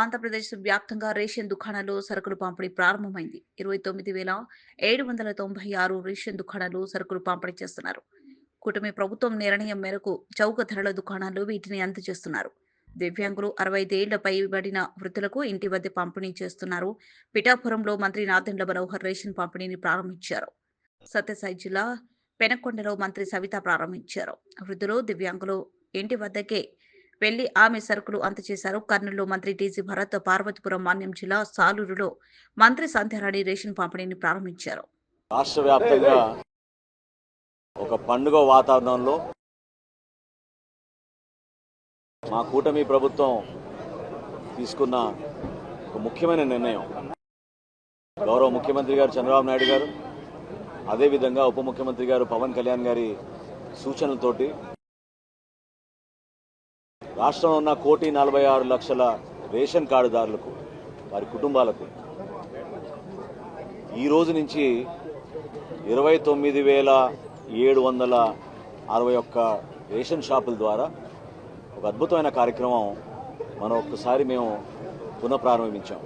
ఆంధ్రప్రదేశ్ వ్యాప్తంగా రేషన్ దుకాణాలు సరుకులు పంపిణీ ప్రారంభమైంది. ఇరవై తొమ్మిది వేల ఏడు వందల తొంభై ఆరు రేషన్ దుకాణాలు సరుకులు పంపిణీ చేస్తున్నారు. కూటమి ప్రభుత్వం నిర్ణయం మేరకు చౌక ధరల దుకాణాలు వీటిని అందజేస్తున్నారు. దివ్యాంగులు అరవై ఐదేళ్ళ పైబడిన వృద్ధులకు ఇంటి వద్ద పంపిణీ చేస్తున్నారు. పిఠాపురంలో మంత్రి నాదెండ్ల మనోహర్ రేషన్ పంపిణీని ప్రారంభించారు. సత్యసాయి జిల్లా పెనకొండలో మంత్రి సవిత ప్రారంభించారు. వృద్ధులు దివ్యాంగులు ఇంటి వద్దకే వెళ్ళి ఆమె సరుకులు అందజేశారు కర్నూలులో మంత్రి టీజీ భరత్ పార్వతీపురం మాన్యం జిల్లా సాలూరులో మంత్రి సంధ్యారాణి రేషన్ పంపిణీని ప్రారంభించారు. రాష్ట్ర వ్యాప్తంగా ఒక పండుగ వాతావరణంలో మా కూటమి ప్రభుత్వం తీసుకున్న ఒక ముఖ్యమైన నిర్ణయం. గౌరవ ముఖ్యమంత్రి గారు చంద్రబాబు నాయుడు గారు అదేవిధంగా ఉప ముఖ్యమంత్రి గారు పవన్ కళ్యాణ్ గారి సూచనలతోటి రాష్ట్రంలో ఉన్న కోటి నలభై ఆరు లక్షల రేషన్ కార్డుదారులకు వారి కుటుంబాలకు ఈ రోజు నుంచి ఇరవై తొమ్మిది వేల ఏడు వందల అరవై ఒక్క రేషన్ షాపుల ద్వారా ఒక అద్భుతమైన కార్యక్రమం మనం ఒక్కసారి మేము పునఃప్రారంభించాం.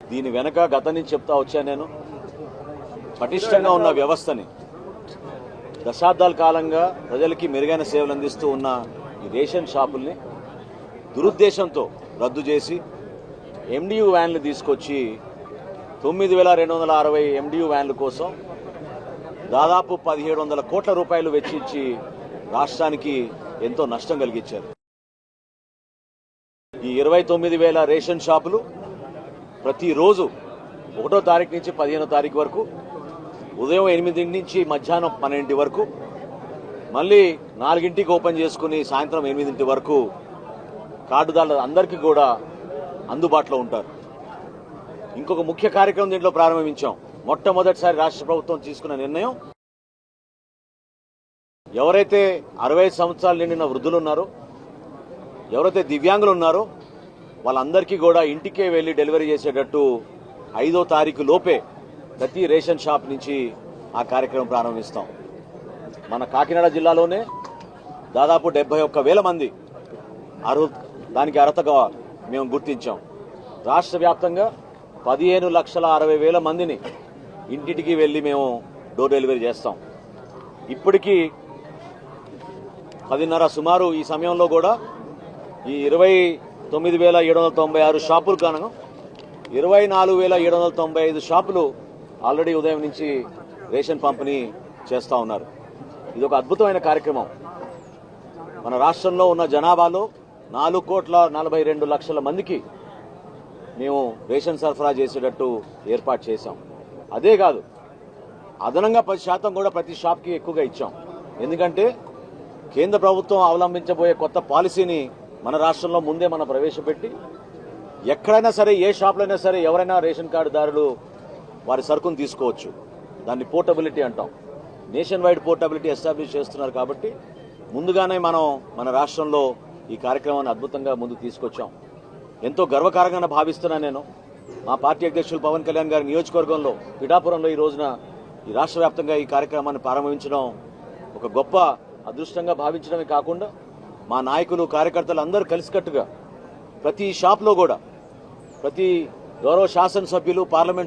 దీని వెనక గత నుంచి చెప్తా వచ్చాను నేను. పటిష్టంగా ఉన్న వ్యవస్థని దశాబ్దాల కాలంగా ప్రజలకి మెరుగైన సేవలు అందిస్తూ ఉన్న ఈ రేషన్ షాపుల్ని దురుద్దేశంతో రద్దు చేసి ఎండియు వ్యాన్లు తీసుకొచ్చి తొమ్మిది వేల రెండు వందల అరవై ఎండియు వ్యాన్ల కోసం దాదాపు పదిహేడు వందల కోట్ల రూపాయలు వెచ్చించి రాష్ట్రానికి ఎంతో నష్టం కలిగించారు. ఈ ఇరవై తొమ్మిది వేల రేషన్ షాపులు ప్రతిరోజు ఒకటో తారీఖు నుంచి పదిహేనో తారీఖు వరకు ఉదయం ఎనిమిది నుంచి మధ్యాహ్నం పన్నెండు వరకు మళ్ళీ నాలుగింటికి ఓపెన్ చేసుకుని సాయంత్రం ఎనిమిదింటి వరకు కార్డుదారులు అందరికీ కూడా అందుబాటులో ఉంటారు. ఇంకొక ముఖ్య కార్యక్రమం దీంట్లో ప్రారంభించాం. మొట్టమొదటిసారి రాష్ట్ర ప్రభుత్వం తీసుకున్న నిర్ణయం ఎవరైతే అరవై సంవత్సరాలు నిండిన వృద్ధులు ఉన్నారో ఎవరైతే దివ్యాంగులు ఉన్నారో వాళ్ళందరికీ కూడా ఇంటికే వెళ్ళి డెలివరీ చేసేటట్టు ఐదో తారీఖు లోపే ప్రతి రేషన్ షాప్ నుంచి ఆ కార్యక్రమం ప్రారంభిస్తాం. మన కాకినాడ జిల్లాలోనే దాదాపు డెబ్బై ఒక్క వేల మంది అర్హు దానికి అర్హతగా మేము గుర్తించాం. రాష్ట్ర వ్యాప్తంగా పదిహేను లక్షల అరవై వేల మందిని ఇంటింటికి వెళ్ళి మేము డోర్ డెలివరీ చేస్తాం. ఇప్పటికీ పదిన్నర సుమారు ఈ సమయంలో కూడా ఈ ఇరవై తొమ్మిది వేల ఏడు వందల తొంభై ఆరు షాపులు కాను ఇరవై నాలుగు వేల ఏడు వందల తొంభై ఐదు షాపులు ఆల్రెడీ ఉదయం నుంచి రేషన్ పంపిణీ చేస్తూ ఉన్నారు. ఇది ఒక అద్భుతమైన కార్యక్రమం. మన రాష్ట్రంలో ఉన్న జనాభాలో నాలుగు కోట్ల నలభై రెండు లక్షల మందికి మేము రేషన్ సరఫరా చేసేటట్టు ఏర్పాటు చేశాం. అదే కాదు అదనంగా పది శాతం కూడా ప్రతి షాప్కి ఎక్కువగా ఇచ్చాం. ఎందుకంటే కేంద్ర ప్రభుత్వం అవలంబించబోయే కొత్త పాలసీని మన రాష్ట్రంలో ముందే మనం ప్రవేశపెట్టి ఎక్కడైనా సరే ఏ షాప్లైనా అయినా సరే ఎవరైనా రేషన్ కార్డుదారులు వారి సరుకును తీసుకోవచ్చు. దాన్ని పోర్టబిలిటీ అంటాం. నేషన్ వైడ్ పోర్టబిలిటీ ఎస్టాబ్లిష్ చేస్తున్నారు కాబట్టి ముందుగానే మనం మన రాష్ట్రంలో ఈ కార్యక్రమాన్ని అద్భుతంగా ముందుకు తీసుకొచ్చాం. ఎంతో గర్వకారంగా భావిస్తున్నా నేను. మా పార్టీ అధ్యక్షులు పవన్ కళ్యాణ్ గారి నియోజకవర్గంలో పిఠాపురంలో ఈ రోజున ఈ రాష్ట్ర వ్యాప్తంగా ఈ కార్యక్రమాన్ని ప్రారంభించడం ఒక గొప్ప అదృష్టంగా భావించడమే కాకుండా మా నాయకులు కార్యకర్తలు అందరూ కలిసికట్టుగా ప్రతి షాప్లో కూడా ప్రతి గౌరవ శాసనసభ్యులు పార్లమెంట్